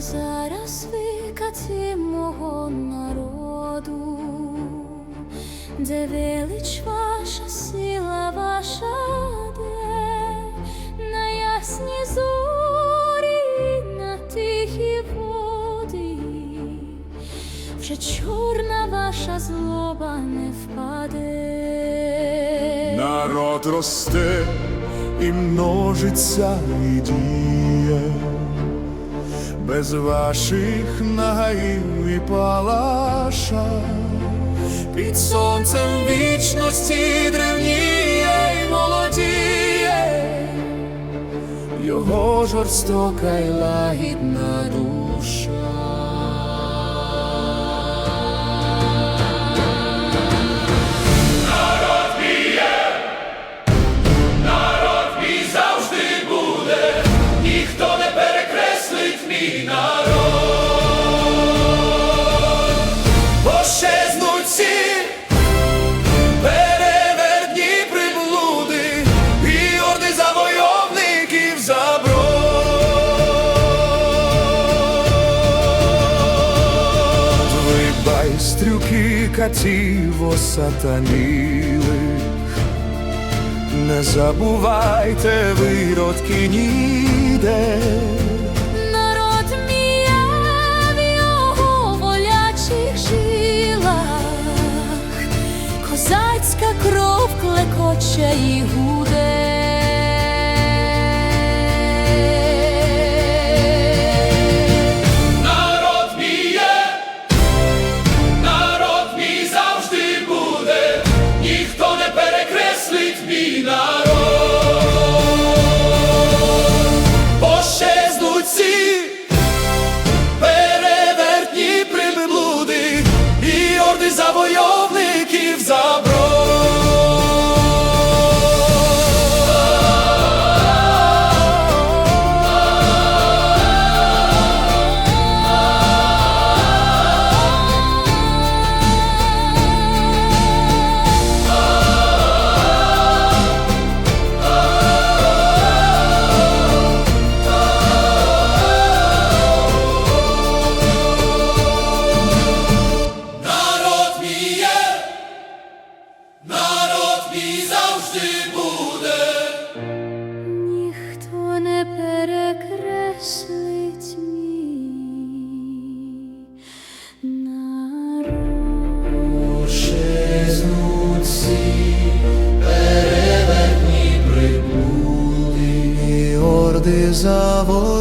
зараз викаті мого народу, де велич ваша сила ваша, де? На ясні зорі, на тихі води, вже чорна ваша злоба не впаде. Народ росте і множиться і діє, без ваших нагаїв і палаша, під сонцем вічності древніє й молодіє, його жорстока й лагідна душа. Ви байстрюки катів осатанілих, не забувайте виродки ніде. Народ мій в його волячих жилах, козацька кров клекоче і гуде. Завжди буде. Ніхто не перекреслить мій народ. Всі перевертні прибуди, І орди заводять